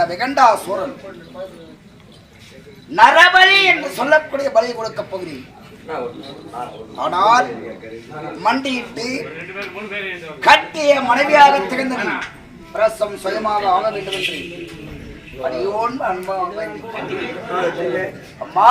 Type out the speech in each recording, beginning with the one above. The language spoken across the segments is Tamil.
இந்த விகண்டாசூரன். நரபலி என்று சொல்லக்கூடிய பலி கொடுக்க போகிறேன். ஆனால் மண்டியிட்டு கட்டிய மனைவியாக திகழ்ந்தன பிரசம் சுயமாக ஆக வேண்டும் என்று. அன்பாக அம்மா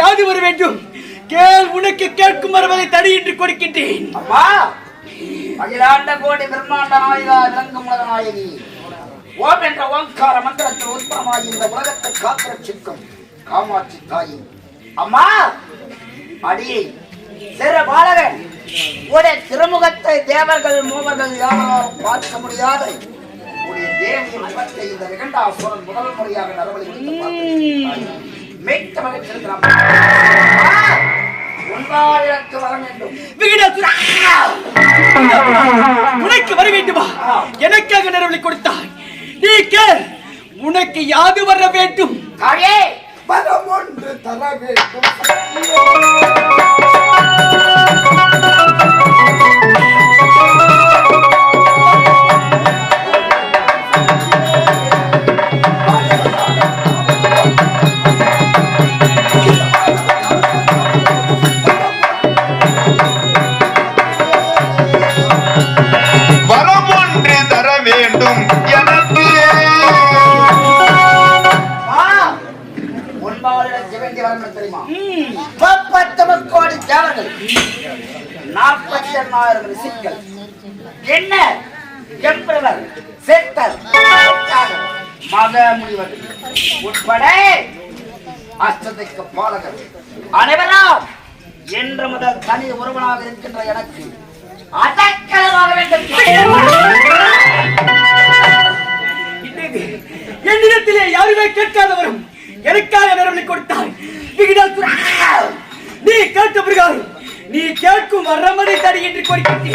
தாயே. வர வேண்டும்? கேள் உனக்கு கேட்கும் வருவதை தடையின்றி கொடுக்கின்றேன். அம்மா அகிலாண்ட கோடி பிரம்மாண்ட நாயகா விளங்கும் உலக நாயகி. ஓம் என்ற ஓங்கார மந்திரத்தில் உற்பமாய் இந்த உலகத்தை காத்திரட்சிக்கும் காமாட்சி தாயி. அம்மா அடியே சிறு பாலகன் உடைய திருமுகத்தை தேவர்கள் மூவர்கள் யாரும் பார்க்க முடியாத. உடைய தேவியின் முகத்தை இந்த விகண்டாசுரன் முதல் முறையாக நரவழித்து இருக்கிறான். அம்மா, உன்பாலிடத்து வர வேண்டும். விகிடாசுரா உனக்கு வர வேண்டுமா? எனக்காக நரபலி கொடுத்தாய். நீ கேள் உனக்கு யாது வர வேண்டும்? தாயே பலம் ஒன்று தர வேண்டும். நாற்பத்தி எண்ணாயிரம் ரிசிப்ட்கள் என்ன செத்தர் மத முனிவர் உட்பட அஷ்டதைக்கு பாலகர். அனைவரும் என்ற முதல் தனி ஒருவனாக இருக்கின்ற எனக்கு அடக்கலமாக வேண்டும். என்னிடத்திலே யாருமே கேட்காதவரும் எனக்காக நிறுவனம் கொடுத்தார் நீ கேட்ட பிறகு நீ கேட்கும் வரமதை தடி என்று கொடுக்கிறீ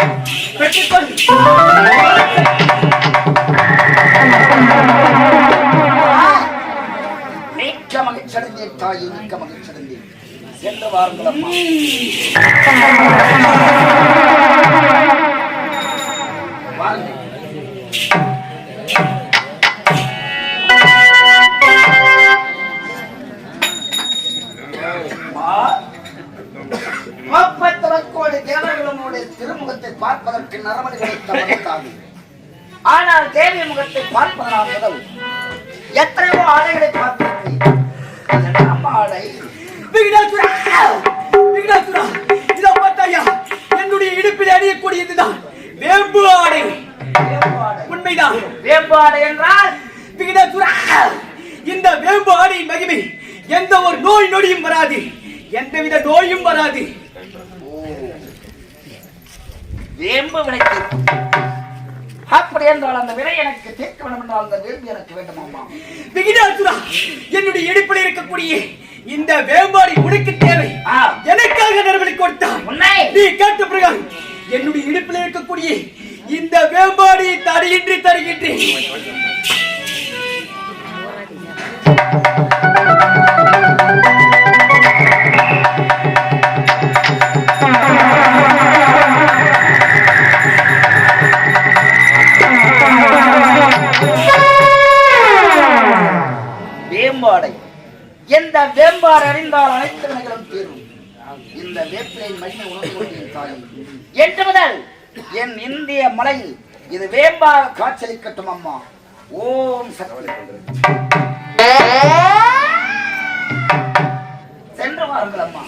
மிக்க மகிழ்ச்சடைந்தேன் தாயே மிக்க மகிழ்ச்சடைந்தேன் சென்று வாருங்கள் பார்ப்பதற்கு நரமணி கிடைத்த வந்தார்கள் ஆனால் தேவி முகத்தை பார்ப்பதனால் முதல் எத்தனையோ ஆடைகளை பார்த்திருக்கிறேன். அம்மா ஆடை விகடாசுரா விகடாசுரா இதோ பார்த்தாயா? என்னுடைய இடுப்பில் அணியக்கூடியதுதான் ஆடை. வேம்பு ஆடை. உண்மைதான். வேம்பு ஆடை என்றால்? விகடாசுரா இந்த வேம்பு ஆடையின் மகிமை எந்த ஒரு நோய் நொடியும் வராது. எந்தவித நோயும் வராது. வேம்பு விலைக்கு அப்படி என்றால் அந்த விலை எனக்கு தீர்க்க வேண்டும் என்றால் அந்த வேம்பு எனக்கு வேண்டும் அம்மா விகிதாசுரா என்னுடைய இடுப்பில் இருக்கக்கூடிய இந்த வேம்பாடி உனக்கு தேவை. எனக்காக நிறுவனி கொடுத்தாய். உன்னை. நீ கேட்ட பிரகாரம் என்னுடைய இடுப்பில் இருக்கக்கூடிய இந்த வேம்பாடி தடையின்றி தருகின்றேன் எந்த வேம்பார் அறிந்தால் அனைத்து வினைகளும் தீரும். இந்த வேப்பிலையின் மகிமை உணர்ந்து என்று முதல். என் இந்திய மலையில் இது வேம்பாக காட்சியளிக்கட்டும் அம்மா. ஓம் சக்தி. சென்று வாருங்கள் அம்மா.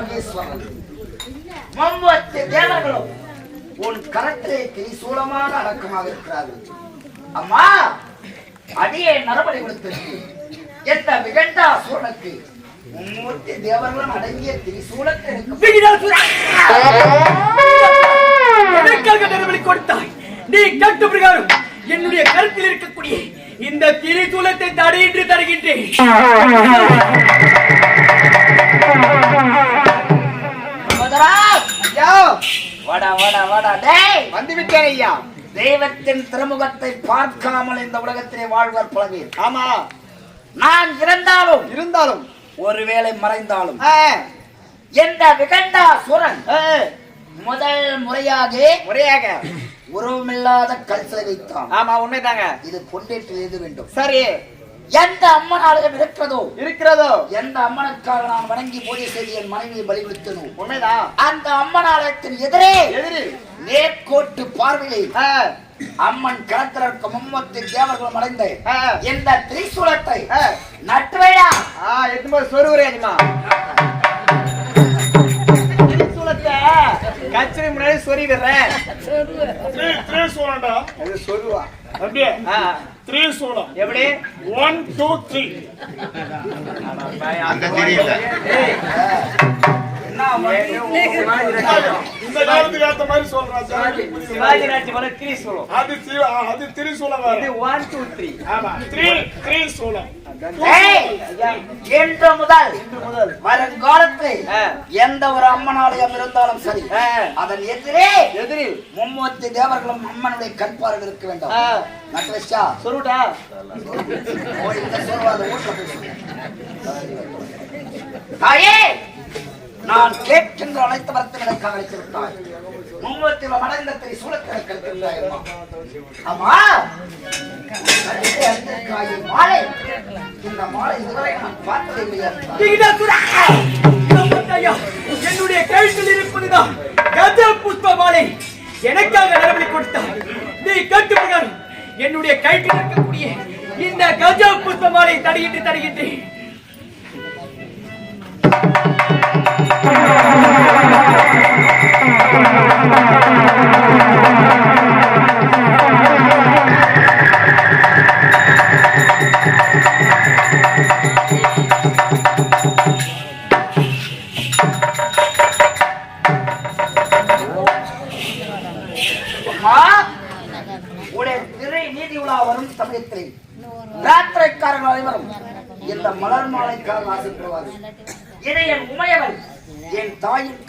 நாயகன் உமாமகேஸ்வரன் மும்மூர்த்தி உன் கரத்திலே திரிசூலமாக அடக்கமாக இருக்கிறார்கள். அம்மா அடியே நரபடி கொடுத்திருக்கு எந்த விகண்டா சூழனுக்கு மும்மூர்த்தி தேவர்களும் அடங்கிய திரிசூலத்தை எடுக்கும் விகிதாசுரா கொடுத்தாய். நீ கேட்ட பிரகாரம் என்னுடைய கருத்தில் இருக்கக்கூடிய இந்த திரிசூலத்தை தடையின்றி தருகின்றேன். ஐயா, வாடா வாடா வாடா. டேய்! வந்து விட்டேன் ஐயா. தெய்வத்தின் திருமுகத்தை பார்க்காமல் இந்த உலகத்திலே வாழ்வர் பழகீர் ஆமா. நான் இறந்தாலும் இருந்தாலும். ஒருவேளை மறைந்தாலும் எந்த விகண்டா சுரன் முதல் முறையாக முறையாக. உருவமில்லாத கல் சிலை வைத்தான். ஆமா உண்மைதாங்க. இது பொண்டேற்றில் எழுத வேண்டும். சரி. எந்த அம்மன் ஆலயம் இருக்கிறதோ? இருக்கிறதோ? எந்த அம்மனுக்காக நான் வணங்கி பூஜை செய்து என் மனைவியை பலிவிடுத்தனோ உண்மைதான். அந்த அம்மன் ஆலயத்தின் எதிரே எதிரி. நேர்கோட்டு பார்வையில் ஆ, அம்மன் களத்திற்கு மும்மத்து தேவர்களும் அடைந்த இந்த திரிசூலத்தை. நட்டுவையா ஆ, எட்டும்போது சொருவுரே அனிமா சூலத்தை கச்சரி முன்னாடி சொறி விடுறேன் த்ரீ த்ரீ சூலம்டா அது சொருவா. அப்படியே. ஆ, த்ரீ சூலம் எப்படி? ஒன் டூ த்ரீ அந்த தெரியல இந்த காலத்துக்கு ஏத்த மாதிரி சொல்றான் ஜனங்களுக்கு புரியுது. சிவாஜி ராஜ் வர த்ரீ சூலம் அது தி- ஆ, அது திரி சூலம் வேற இது ஒன் டூ த்ரீ ஆமா த்ரீ இன்று முதல் வருங்காலத்தில். எந்த ஒரு அம்மன் ஆலயம் இருந்தாலும் சரி. அதன் எதிரே எதிரில் மும்மூர்த்தி தேவர்களும் அம்மனுடைய கண்பார்வை இருக்க வேண்டும் ஆ. நட்டுவச்சா சொருட்டா ஓடி இந்த சொல்வாத வீட்டுல போய் சொல்லு. தாயே நான் கேட்கின்ற அனைத்து வரத்தை எனக்கு அழைத்து விட்டாய். மும்மூர்த்தியில மடைந்த திரை சூழத்தை அம்மா. அம்மா மாலை. இந்த மாலை இதுவரை நான் பார்த்ததே இல்லையா? என்னுடைய கழுத்தில் இருப்பதுதான் கஜ புஷ்ப மாலை எனக்காக நிரம்பி கொடுத்தார் நீ கேட்டு என்னுடைய கழுத்தில் இருக்கக்கூடிய இந்த கஜா புஷ்பமாலை தடுகிட்டு தடுகின்றேன் அம்மா,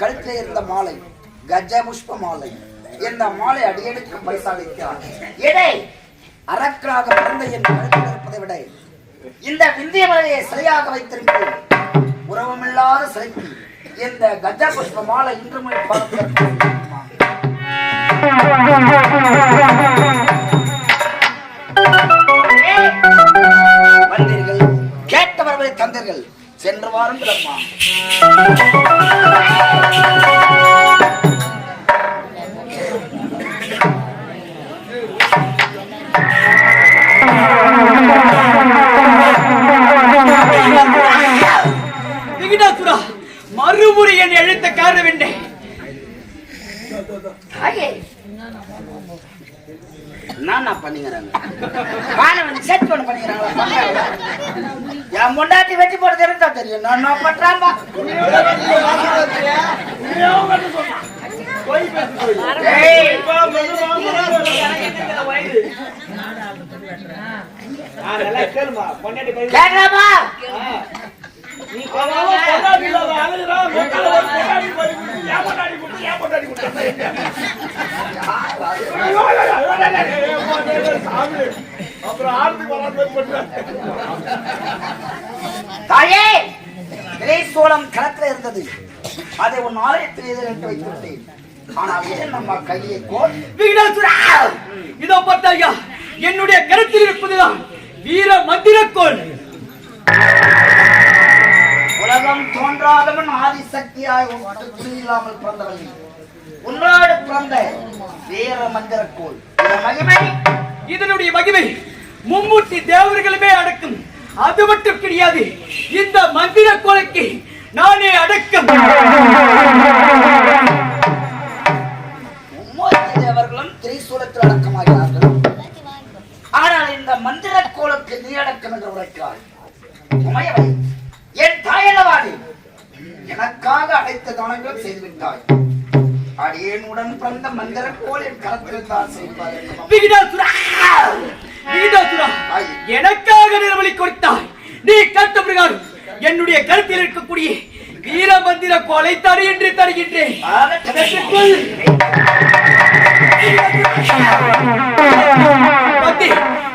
கழுத்தில் இருந்த மாலை கஜ புஷ்ப மாலை. இந்த மாலை அடியெடுக்க பரிசாலிக்கிறார் இதை அரக்கராக பிறந்த என் கழுத்தில் இருப்பதை விட இந்த விந்திய மலையை சிலையாக வைத்திருக்கிறேன் உறவமில்லாத சிலைக்கு இந்த கஜ புஷ்ப மாலை இன்று பார்த்து வந்தீர்கள் கேட்டவர்களை தந்தீர்கள். சென்று வாருங்கள் அம்மா மறுமுறை என் எழுத்த காரணம் என்ன. என்னண்ணா பண்ணிக்கிறாங்க? செட் பண்ண பண்ணிக்கிறாங்களா என் முண்டாட்டி வெட்டி போட தெரிஞ்சா தெரியும் நான் என்ன பண்றாம்பா ஏய், பொண்டாட்டி போய் கேக்குறாமா? தாயே திரைசூலம் களத்துல இருந்தது. அதை உன் ஆலயத்தில் எதிர்த்து வைத்து விட்டேன் ஆனால் ஏன் நம்ம கையை கோல்? விகிடாசுரா இதோ பார்த்தாயா என்னுடைய கருத்தில் இருப்பதுதான் வீர மந்திரக்கோள். உலகம் தோன்றாதவன் துணி இல்லாமல் பிறந்தவன். உன்னோடு பிறந்த வீர மந்திரக்கோள். மகிமை. இதனுடைய மகிமை மும்மூர்த்தி தேவர்களுமே அடக்கும். அது மட்டும் கிடையாது இந்த மந்திர கோலைக்கு நானே அடக்கம். மும்மூர்த்தி தேவர்களும் திரிசூலத்தில் அடக்கமாகிறார்கள். ஆனால் இந்த மந்திர கோலுக்கு நீ அடக்கம் என்று உரைக்கிறாய். உமையவை என் தாயல்லவாடி எனக்காக அனைத்து தானங்களும் செய்து விட்டாய் அடியேனுடன் பிறந்த மந்திர கோல் என் கரத்தில் தான் விகிடாசுரா எனக்காக நிறுவனி கொடுத்தாய். நீ கட்ட பிரகாரம் என்னுடைய கருத்தில் இருக்கக்கூடிய வீர மந்திர கோலை தரு என்று தருகின்றேன்.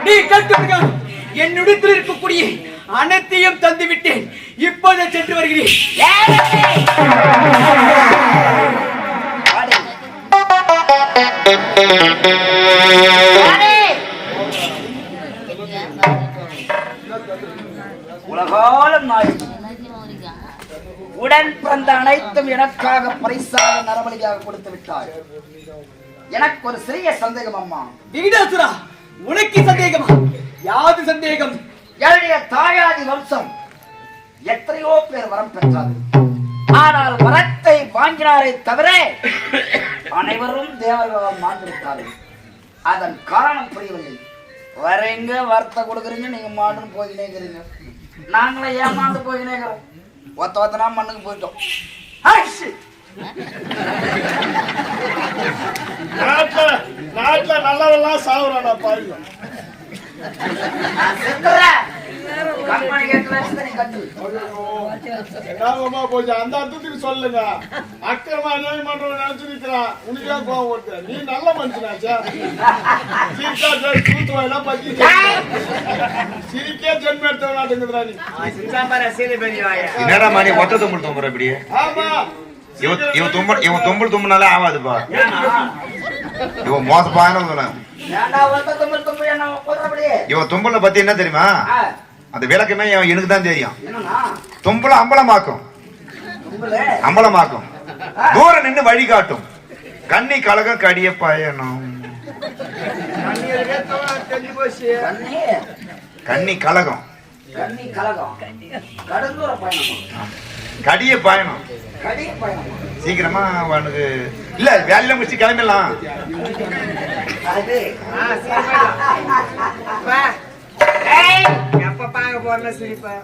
நீ கட்டு என்னிடத்தில் இருக்கக்கூடிய அனைத்தையும் தந்து விட்டேன் இப்போது சென்று வருகிறேன். உலகாலம் உடன் பிறந்த அனைத்தும் எனக்காக பரிசாக நரபலியாக கொடுத்து விட்டாய். எனக்கு ஒரு சிறிய சந்தேகம் அம்மா. விகிடாசுரா உனக்கு சந்தேகமா? யாது சந்தேகம்? என்னுடைய தாயாதி வம்சம் எத்தனையோ பேர் வரம் பெற்றார் ஆனால் வரத்தை வாங்கினாரை தவிர அனைவரும் தேவர்களால் மாண்டிருக்கார்கள். அதன் காரணம் புரியவில்லை. வரீங்க வரத்தை கொடுக்குறீங்க? நீங்க மாண்டுன்னு போயினே இருக்கிறீங்க நாங்களே ஏமாந்து போயினே ஒத்த ஒத்தனா மண்ணுக்கு போயிட்டோம்! நாட்டுல நாட்டுல நல்லவெல்லாம் சாவுறானா பாருங்க என்னங்கம்மா போச்சு. அந்த அர்த்தத்துக்கு சொல்லுங்க. அக்கிரமா அநியாயம் பண்றவன் நினைச்சு உனக்கு ஏன் கோவம் வருது. நீ நல்ல மனுஷனாச்சா சீக்கா பத்தி சிரிக்கே ஜென்ம எடுத்தவனாட்டுங்கிறா நீ. என்னடா மணி ஒத்த தும்பல் தும்புற இப்படி? ஆமா. இவன் இவன் தும்பல் இவன் தும்பல் தும்புனாலே ஆகாதுப்பா இவன் கொல்றபடியே? இவன் தும்பலை பத்தி என்ன தெரியுமா? அந்த விளக்கமே எனக்கு தான் தெரியும்? தும்பல அம்பலமாக்கும். தும்பலு? அம்பலமாக்கும். தூரம் நின்னு வழி காட்டும். கண்ணி கழகம் கடிய பயணம். கண்ணி கன்னி கலகம். கடிய பயணம். கடிய பயணமா? சீக்கிரமா அவனுக்கு இல்ல வேலையில முடிச்சு கிளம்பிடலாம். அது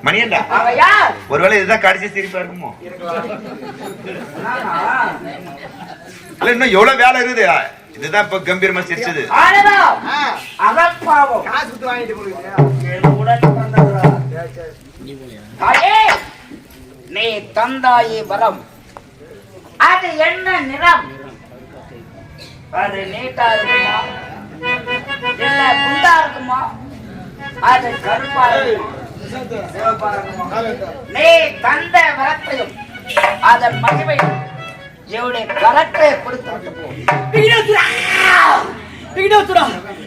மணியண்டா அவ யார்? ஒருவேளை இதுதான் கடைசி சிரிப்பா இருக்குமோ? இல்ல இன்னும் எவ்வளவு வேலை இருக்குது? இதுதான் இப்ப கம்பீரமா சிரிச்சது. நீ தந்தாயே வரம். அது என்ன நிறம்? அது நீட்டா இருக்குமா? இல்ல குண்டா இருக்குமா? அது கருப்பா நீ தந்த வரத்தையும் அதன் மகிமையும் என்னுடைய கரத்தை கொடுத்து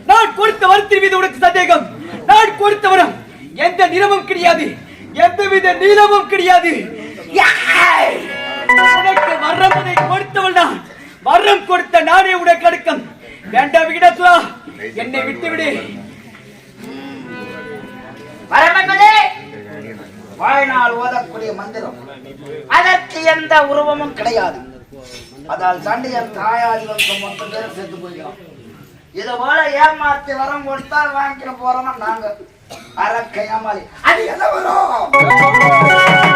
நான் கொடுத்த வரத்தின் மீது உனக்கு சந்தேகம். நான் கொடுத்த வரம் எந்த நிறமும் கிடையாது. எந்தவித நீளமும் கிடையாது. யாய்! உனக்கு வரம் அதை கொடுத்தவள் நான். வரம் கொடுத்த நானே உனக்கு அடுக்கம். வேண்டாம் விகிடாசுரா என்னை விட்டு விடு வரம் வாழ்நாள் ஓதக்கூடிய மந்திரம். அதற்கு எந்த உருவமும் கிடையாது. அதால் தாண்டி என் தாயாதி வந்து மொத்த பேரும் செத்து போயிடும் இது போல ஏமாத்தி வரம் கொடுத்தா வாங்கிட்டு போறோம் நாங்க? அரக்க ஏமாளி அது என்ன வரும்?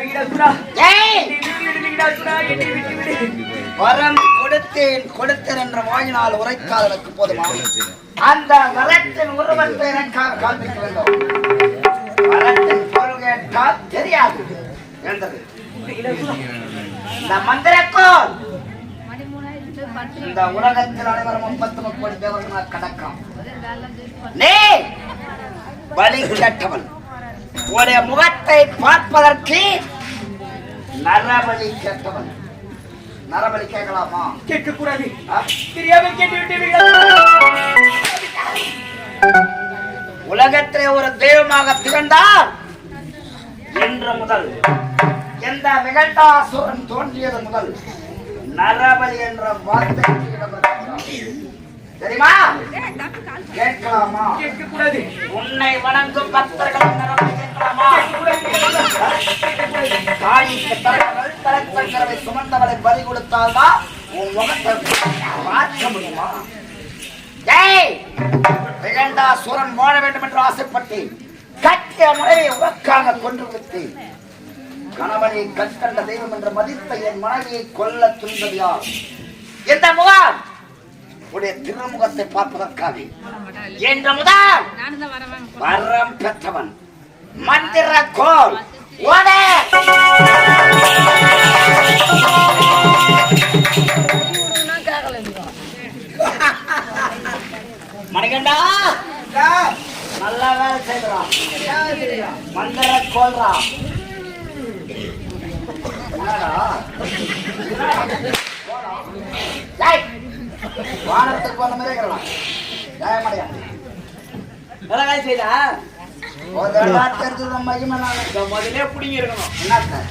விகிடாசுரா வரம் கொடுத்தேன் கொடுத்தேன் என்ற வாயினால் உரைக்கால் எனக்கு போதுமா? அந்த வரத்தின் உருவத்தை எனக்காக காண்பிக்க வேண்டும். வரத்தின் பொருள் கேட்டால் தெரியாது என்றது. இந்த மந்திரக்கோள்! இந்த உலகத்தில் அனைவரும் முப்பத்தி முப்பது தேவர்களால் கடக்கம். நீ பலி கேட்டவன். உடைய முகத்தை பார்ப்பதற்கு நரபலி கேட்டவன். நரபலி கேட்கலாமா? கேட்கக்கூடாது. கேட்டு விகிடாசுரா உலகத்திலே ஒரு தெய்வமாக திகழ்ந்தார் இன்று முதல் எந்த விகண்டாசுரன் தோன்றியது முதல் நரபலி என்ற வார்த்தை. தெரியுமா? கேட்கலாமா? கேட்கக்கூடாது. உன்னை வணங்கும் பக்தர்கள் கேட்கலாமா? சுமந்தவரை பலி கொடுத்தால்தான் உன் முகத்தை மாற்ற முடியுமா? விகண்டா சூரன் வாழ வேண்டும் என்று ஆசைப்பட்டேன். கட்டிய மனைவி உனக்காக கொன்று விட்டேன். கணவனை கற்கண்ட தெய்வம் என்று மதித்த என் மனைவியை கொல்ல துணிந்தது யார்? இந்த முகாம்? உடைய திருமுகத்தை பார்ப்பதற்காக. என்ற முதல் வரம் பெற்றவன். மந்திர கோல். ஓடே மணிகண்டா. நல்லா வேலை செய்கிறான். மந்திர கோல்றா என்னடா? வானத்துக்கு போன மாதிரி இருக்கிறலாம். நியாயமடையா நல்லா செய்தா? ஒரு தடவை தெரிஞ்சது மகிமை நான் முதலே பிடிங்க இருக்கணும். என்ன சார்